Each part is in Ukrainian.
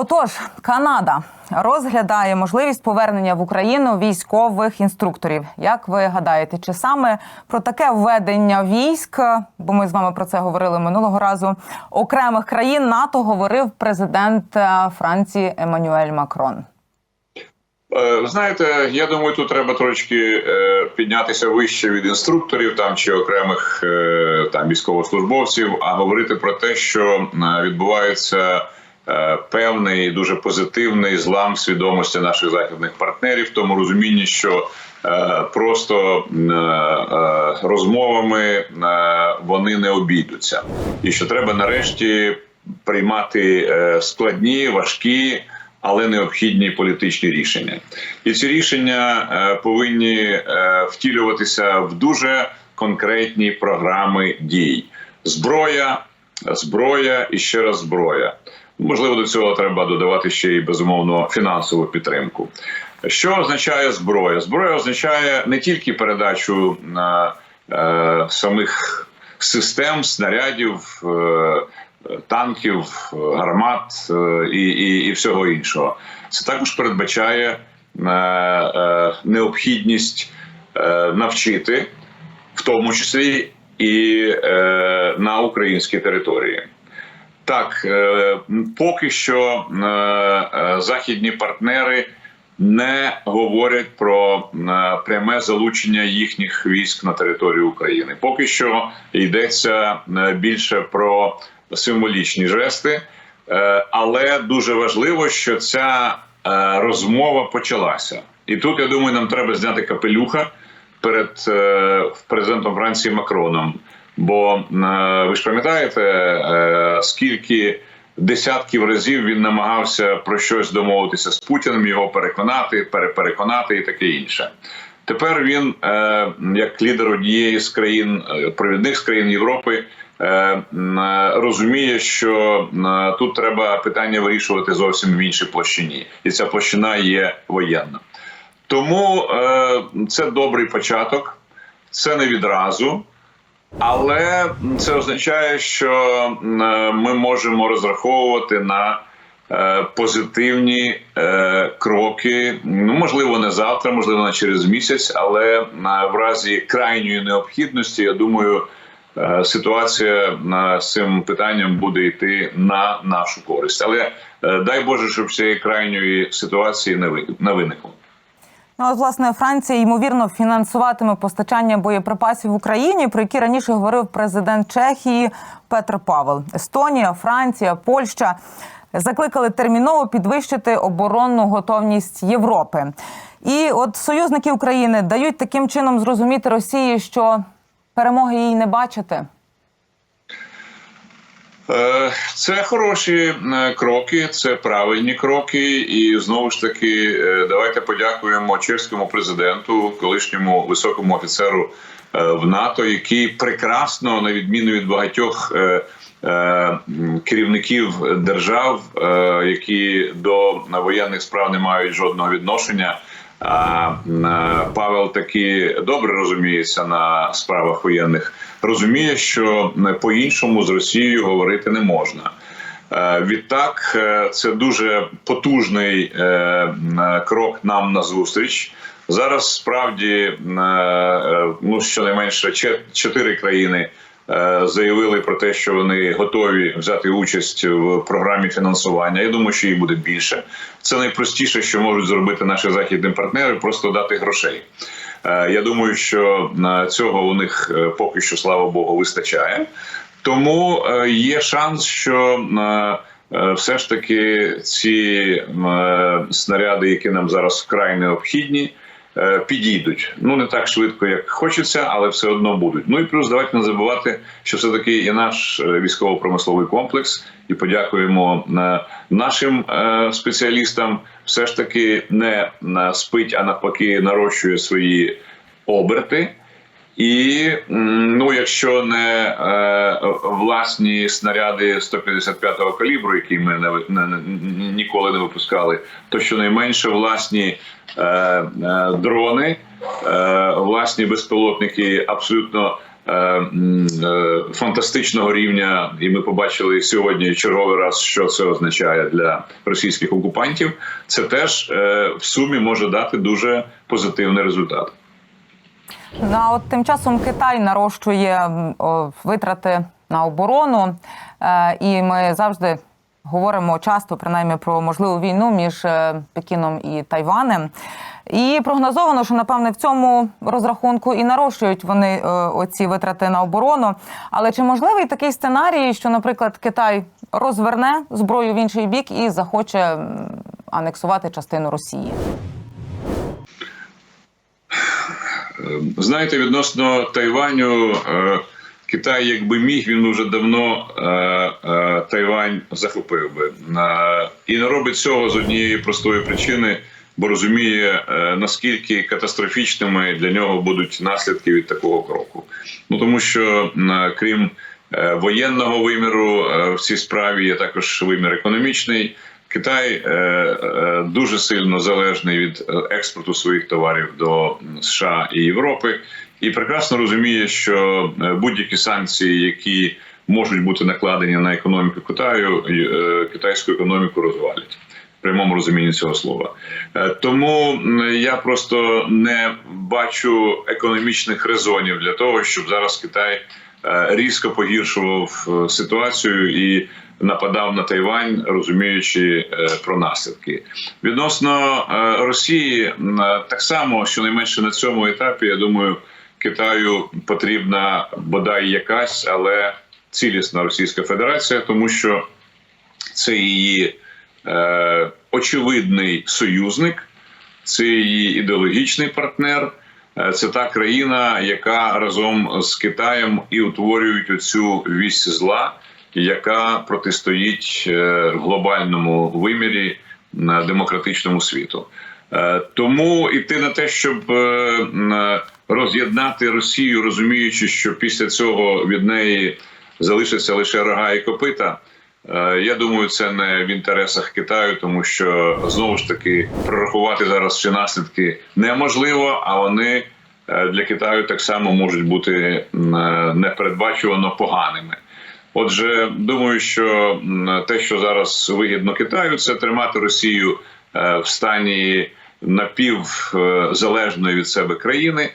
Отож, Канада розглядає можливість повернення в Україну військових інструкторів. Як ви гадаєте, чи саме про таке введення військ, бо ми з вами про це говорили минулого разу, окремих країн НАТО говорив президент е, Франції Еммануель Макрон? Е, Знаєте, я думаю, тут треба трошки е, піднятися вище від інструкторів там чи окремих там військовослужбовців, а говорити про те, що відбувається певний дуже позитивний злам свідомості наших західних партнерів, в тому розумінні, що е, просто е, е, розмовами е, вони не обійдуться, і що треба нарешті приймати е, складні, важкі але необхідні політичні рішення. І ці рішення е, повинні е, втілюватися в дуже конкретні програми дій: зброя, зброя і ще раз зброя. Можливо, до цього треба додавати ще й безумовно фінансову підтримку. Що означає зброя? Зброя означає не тільки передачу на е, самих систем, снарядів. Е, танків, гармат е, і, і, всього іншого. Це також передбачає е, е, необхідність е, навчити, в тому числі і е, на українській території. Так, е, поки що е, е, західні партнери не говорять про е, пряме залучення їхніх військ на територію України. Поки що йдеться е, більше про символічні жести, Е, але дуже важливо, що ця е, розмова почалася. І тут я думаю, нам треба зняти капелюха перед е, президентом Франції Макроном. Бо е, ви ж пам'ятаєте, е, скільки десятків разів він намагався про щось домовитися з Путіним, його переконати, перепереконати і таке інше. Тепер він, як лідер однієї з країн провідних з країн Європи, розуміє, що тут треба питання вирішувати зовсім в іншій площині, і ця площина є воєнна. Тому е, це добрий початок, це не відразу. Але це означає, що е, ми можемо розраховувати на е, позитивні е, кроки. Ну можливо, не завтра, можливо, не через місяць, але на в разі крайньої необхідності, я думаю, е, ситуація на з цим питанням буде йти на нашу користь. Але е, дай Боже, щоб цієї крайньої ситуації не виникло. Ну, от, власне, Франція ймовірно фінансуватиме постачання боєприпасів в Україні, про які раніше говорив президент Чехії Петр Павел. Естонія, Франція, Польща закликали терміново підвищити оборонну готовність Європи. І от союзники України дають таким чином зрозуміти Росії, що перемоги їй не бачити. Е, Це хороші е, кроки, це правильні кроки, і знову ж таки, е, давайте подякуємо чеському президенту, колишньому високому офіцеру в НАТО, який прекрасно, на відміну від багатьох керівників держав, які до воєнних справ не мають жодного відношення. А Павел таки добре розуміється на справах воєнних, розуміє, що е, по-іншому з Росією говорити не можна. Е, Відтак, е, це дуже потужний крок нам на зустріч. Зараз справді ну щонайменше чотири країни заявили про те, що вони готові взяти участь в програмі фінансування. Я думаю, що їх буде більше. Це найпростіше, що можуть зробити наші західні партнери, просто дати грошей. Е, Я думаю, що на цього у них е, поки що, слава Богу, вистачає. Тому е, є шанс, що е, е, все ж таки ці е, снаряди, які нам зараз вкрай необхідні, е, підійдуть. Ну не так швидко, як хочеться, але все одно будуть. Ну і плюс давайте не забувати, що все таки і наш е, військово-промисловий комплекс, і подякуємо е, нашим е, спеціалістам. Все ж таки не е, спить, а навпаки, нарощує свої оберти. І ну, якщо не е, власні снаряди 155-го калібру, які ми не, не- ніколи не випускали, то щонайменше власні е, е, дрони, е, власні безпілотники абсолютно е, е, фантастичного рівня, і ми побачили сьогодні черговий раз, що це означає для російських окупантів. Це теж е, в сумі може дати дуже позитивний результат. Ну, а от тим часом Китай нарощує о, витрати на оборону, е, і ми завжди говоримо часто принаймні про можливу війну між е, Пекіном і Тайванем. І прогнозовано, що напевне в цьому розрахунку і нарощують вони е, оці витрати на оборону. Але чи можливий такий сценарій, що, наприклад, Китай розверне зброю в інший бік і захоче анексувати частину Росії? Знаєте, відносно Тайваню, е, Китай, якби міг, він вже давно е, е, Тайвань захопив би. Е, І не робить цього з однієї простої причини, бо розуміє, е, наскільки катастрофічними для нього будуть наслідки від такого кроку. Ну тому що крім е, воєнного виміру е, в цій справі є також вимір економічний. Китай е, е, дуже сильно залежний від е, експорту своїх товарів до США і Європи, і прекрасно розуміє, що будь-які санкції, які можуть бути накладені на економіку Китаю, китайську економіку розвалять. В прямому розумінні цього слова, тому я просто не бачу економічних резонів для того, щоб зараз Китай різко погіршував ситуацію і нападав на Тайвань, розуміючи е, про наслідки. Відносно е, Росії, е, так само, щонайменше на цьому етапі, я думаю, Китаю потрібна бодай якась, але цілісна Російська Федерація, тому що це її очевидний союзник, це її ідеологічний партнер. Це та країна, яка разом з Китаєм і утворюють оцю вісь зла, яка протистоїть е, глобальному вимірі на демократичному світу. Е, Тому йти на те, щоб е, роз'єднати Росію, розуміючи, що після цього від неї залишаться лише рога і копита. Я думаю, це не в інтересах Китаю, тому що знову ж таки прорахувати зараз всі наслідки неможливо, а вони для Китаю так само можуть бути непередбачувано поганими. Отже, думаю, що те, що зараз вигідно Китаю, це тримати Росію е, в стані напівзалежної від себе країни,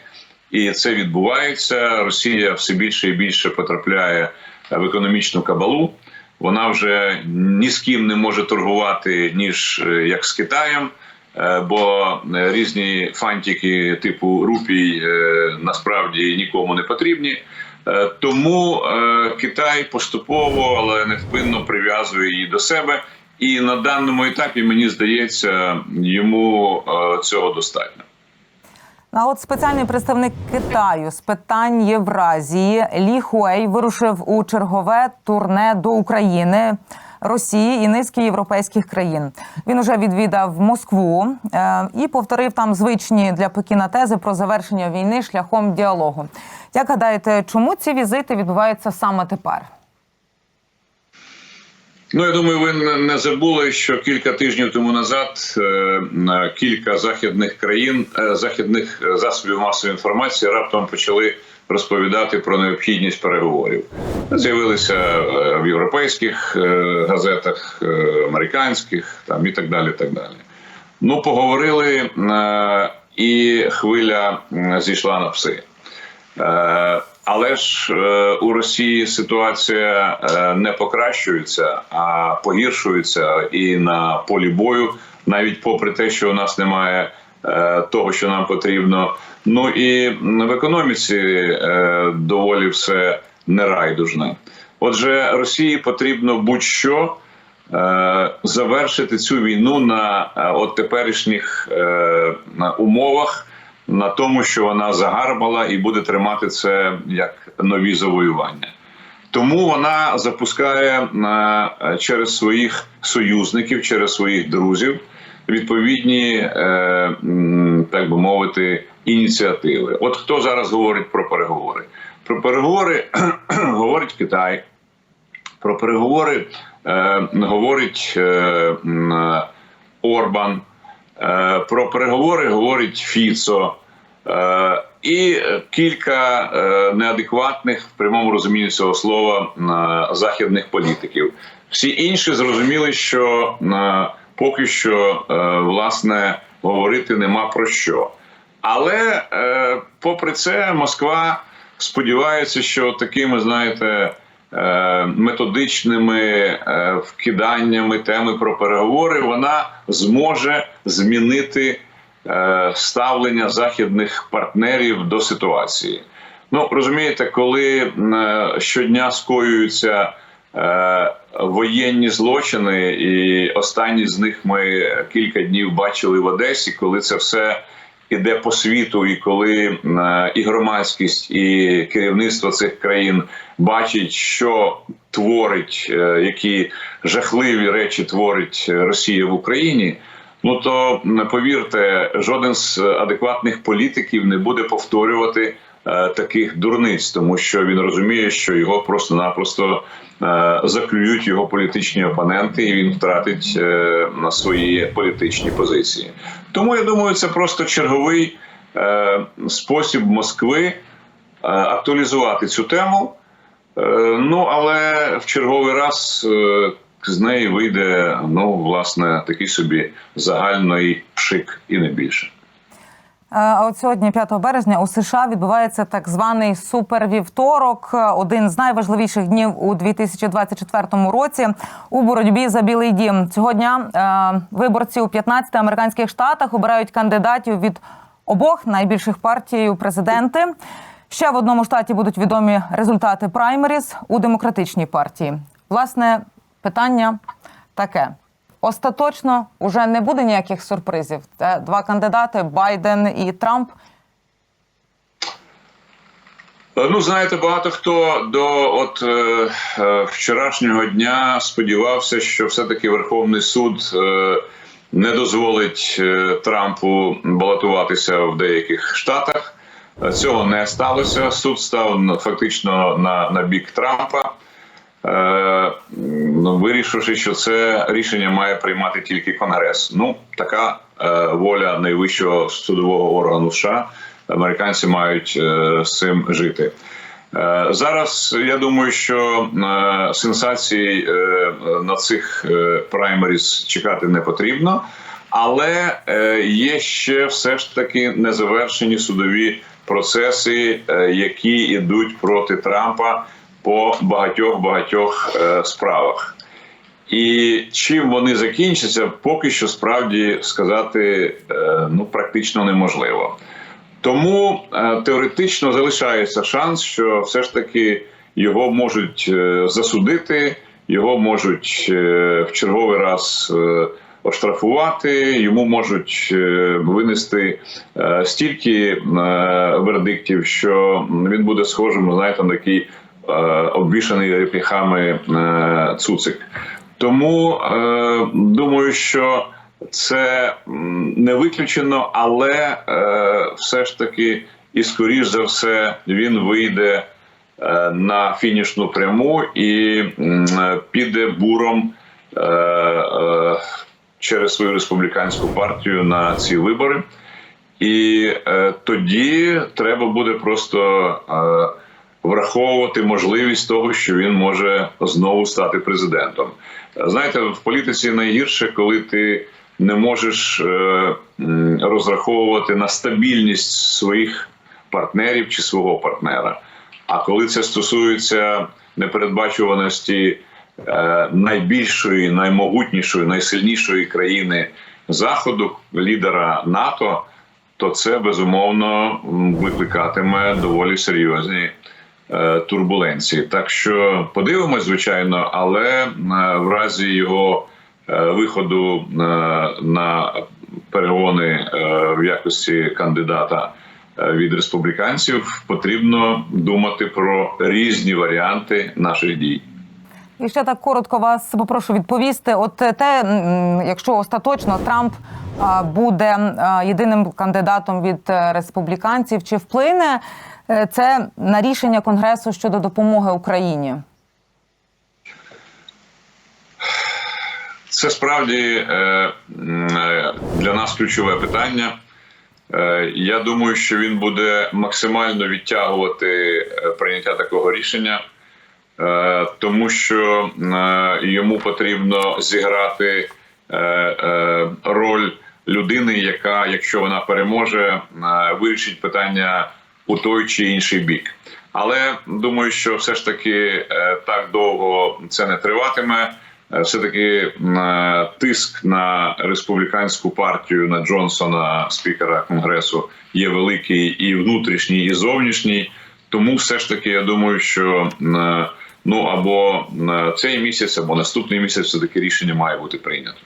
і це відбувається. Росія все більше і більше потрапляє в економічну кабалу. Вона вже ні з ким не може торгувати ніж е, як з Китаєм. е, Бо е, різні фантики типу рупій е, насправді нікому не потрібні. Е, Тому е, Китай поступово, але невпинно прив'язує її до себе. І на даному етапі мені здається, йому е, цього достатньо. А от спеціальний представник Китаю з питань Євразії Лі Хуей вирушив у чергове турне до України, Росії і низки європейських країн. Він уже відвідав Москву е, і повторив там звичні для Пекіна тези про завершення війни шляхом діалогу. Як гадаєте, чому ці візити відбуваються саме тепер? Ну, я думаю, ви не- забули, що кілька тижнів тому назад е, кілька західних країн, е, західних засобів масової інформації раптом почали розповідати про необхідність переговорів. З'явилися е, в європейських е, газетах, е, американських там і так далі. Так далі. Ну, поговорили, і хвиля зійшла на пси. Але ж у Росії ситуація не покращується, а погіршується і на полі бою, навіть попри те, що у нас немає того, що нам потрібно. Ну і в економіці е, доволі все нерайдужне. Отже, Росії потрібно будь-що е, завершити цю війну на е, от теперішніх е, умовах, на тому, що вона загарбала і буде тримати це як нові завоювання. Тому вона запускає е, через своїх союзників, через своїх друзів відповідні, е, так би мовити, ініціативи. От хто зараз говорить про переговори? Про переговори говорить Китай. Про переговори е, говорить е, Орбан. Про переговори говорить Фіцо. І кілька неадекватних в прямому розумінні цього слова західних політиків. Всі інші зрозуміли, що поки що е, власне говорити нема про що. Але е, попри це, Москва сподівається, що такими, знаєте, е, методичними вкиданнями теми про переговори вона зможе змінити ставлення західних партнерів до ситуації. Ну розумієте, коли щодня скоюються воєнні злочини, і останні з них ми кілька днів бачили в Одесі, коли це все іде по світу, і коли е, і громадськість, і керівництво цих країн бачить, що творить, е, які жахливі речі творить Росія в Україні. Ну то повірте, жоден з адекватних політиків не буде повторювати е, таких дурниць, тому що він розуміє, що його просто-напросто е, заклюють його політичні опоненти, і він втратить е, на свої політичні позиції. Тому я думаю, це просто черговий е, спосіб Москви е, актуалізувати цю тему. Е, ну але в черговий раз е, з неї вийде ну власне такий собі загальний пшик і не більше. Е, А от сьогодні, 5 березня, у США відбувається так званий супервівторок, е, один з найважливіших днів у 2024 році у боротьбі за білий дім. Цього дня е, виборці у 15 американських штатах обирають кандидатів від обох найбільших партій у президенти. Ще в одному штаті будуть відомі результати праймеріз у демократичній партії. Власне, питання таке. Остаточно уже не буде ніяких сюрпризів. Це два кандидати Байден і Трамп. Ну, знаєте, багато хто до от е, е, вчорашнього дня сподівався, що все-таки Верховний суд е, не дозволить е, Трампу балотуватися в деяких штатах. Цього не сталося. Суд став фактично на, на бік Трампа, вирішивши, що це рішення має приймати тільки Конгрес. Ну, така е, воля найвищого судового органу США. Американці мають е, з цим жити. Е, Зараз я думаю, що е, сенсацій е, на цих е, праймеріс чекати не потрібно, але е, є ще все ж таки незавершені судові процеси, е, які йдуть проти Трампа по багатьох багатьох е, справах. І чим вони закінчаться, поки що справді сказати е, ну практично неможливо. Тому е, теоретично залишається шанс, що все ж таки його можуть засудити, його можуть в черговий раз оштрафувати, йому можуть винести стільки вердиктів, що він буде схожим, знаєте, на такий обвішаний репіхами е, цуцик. Тому е, думаю, що це не виключено, але е, все ж таки, і скоріш за все, він вийде е, на фінішну пряму і е, піде буром е, е, через свою республіканську партію на ці вибори. І е, тоді треба буде просто е, враховувати можливість того, що він може знову стати президентом. Знаєте, в політиці найгірше, коли ти не можеш е, розраховувати на стабільність своїх партнерів чи свого партнера. А коли це стосується непередбачуваності е, найбільшої, наймогутнішої, найсильнішої країни Заходу, лідера НАТО, то це безумовно викликатиме доволі серйозні турбуленції. Так що подивимось, звичайно, але е, в разі його е, виходу е, на перегони е, в якості кандидата е, від республіканців потрібно думати про різні варіанти наших дій. І ще так коротко вас попрошу відповісти. От те, якщо остаточно Трамп буде єдиним кандидатом від е, республіканців, чи вплине е, це на рішення Конгресу щодо допомоги Україні? Це справді е, для нас ключове питання. Я думаю, що він буде максимально відтягувати прийняття такого рішення, тому що е, йому потрібно зіграти е, е, роль людини, яка, якщо вона переможе, е, вирішить питання у той чи інший бік. Але думаю, що все ж таки е, так довго це не триватиме. Е, Все-таки м, е, тиск на республіканську партію на Джонсона, спікера конгресу, є великий і внутрішній, і зовнішній. Тому все ж таки я думаю, що е, ну або на цей місяць, або наступний місяць, все таки рішення має бути прийнято.